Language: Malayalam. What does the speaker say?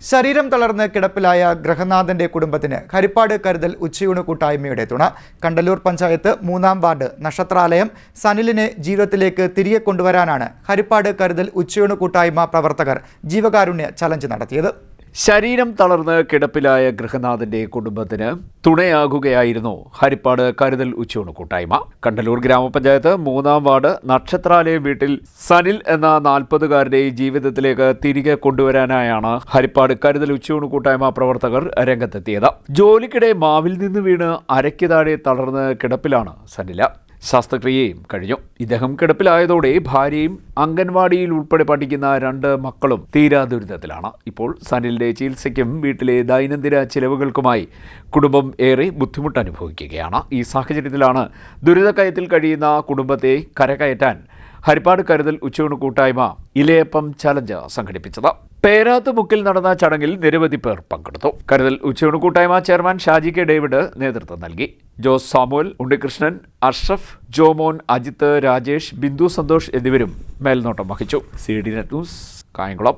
ശരീരം തളർന്ന് കിടപ്പിലായ ഗ്രഹനാഥന്റെ കുടുംബത്തിന് ഹരിപ്പാട് കരുതൽ ഉച്ചയൂണ് കൂട്ടായ്മയുടെ തുണ. കണ്ടല്ലൂർ പഞ്ചായത്ത് മൂന്നാം വാർഡ് നക്ഷത്രാലയം സനിലിനെ ജീവിതത്തിലേക്ക് തിരികെ കൊണ്ടുവരാനാണ് ഹരിപ്പാട് കരുതൽ ഉച്ചയൂണ് കൂട്ടായ്മ പ്രവർത്തകർ ജീവകാരുണ്യ ചലഞ്ച് നടത്തിയത്. ശരീരം തളർന്ന് കിടപ്പിലായ ഗൃഹനാഥന്റെ കുടുംബത്തിന് തുണയാകുകയായിരുന്നു ഹരിപ്പാട് കരുതൽ ഉച്ചയൂണ് കൂട്ടായ്മ. കണ്ടലൂർ ഗ്രാമപഞ്ചായത്ത് മൂന്നാം വാർഡ് നക്ഷത്രാലയം വീട്ടിൽ സനിൽ എന്ന നാൽപ്പതുകാരുടെ ജീവിതത്തിലേക്ക് തിരികെ കൊണ്ടുവരാനായാണ് ഹരിപ്പാട് കരുതൽ ഉച്ചയൂണ് കൂട്ടായ്മ പ്രവർത്തകർ രംഗത്തെത്തിയത്. ജോലിക്കിടെ മാവിൽ നിന്ന് വീണ് അരയ്ക്ക് താഴെ തളർന്ന് കിടപ്പിലാണ് സനില. ശസ്ത്രക്രിയയും കഴിഞ്ഞു. ഇദ്ദേഹം കിടപ്പിലായതോടെ ഭാര്യയും അംഗൻവാടിയിൽ ഉൾപ്പെടെ പഠിക്കുന്ന രണ്ട് മക്കളും തീരാ ദുരിതത്തിലാണ്. ഇപ്പോൾ സനിലിന്റെ ചികിത്സയ്ക്കും വീട്ടിലെ ദൈനംദിന ചിലവുകൾക്കുമായി കുടുംബം ഏറെ ബുദ്ധിമുട്ട് അനുഭവിക്കുകയാണ് ഈ സാഹചര്യത്തിലാണ് ദുരിതക്കയത്തിൽ കഴിയുന്ന കുടുംബത്തെ കരകയറ്റാൻ ഹരിപ്പാട് കരുതൽ ഉച്ചയൂണ് കൂട്ടായ്മ ഇലയപ്പം ചലഞ്ച് സംഘടിപ്പിച്ചത്. പേരാത്ത് മുക്കിൽ നടന്ന ചടങ്ങിൽ നിരവധി പേർ പങ്കെടുത്തു. കരുതൽ ഉച്ചയൂണ് കൂട്ടായ്മ ചെയർമാൻ ഷാജി കെ ഡേവിഡ് നേതൃത്വം നൽകി. ജോസ് സാമുവൽ ഉണ്ണികൃഷ്ണൻ അഷ്റഫ് ജോമോൻ അജിത്ത് രാജേഷ് ബിന്ദു സന്തോഷ് എന്നിവരും മേൽനോട്ടം വഹിച്ചു. C D net news Kayamkulam.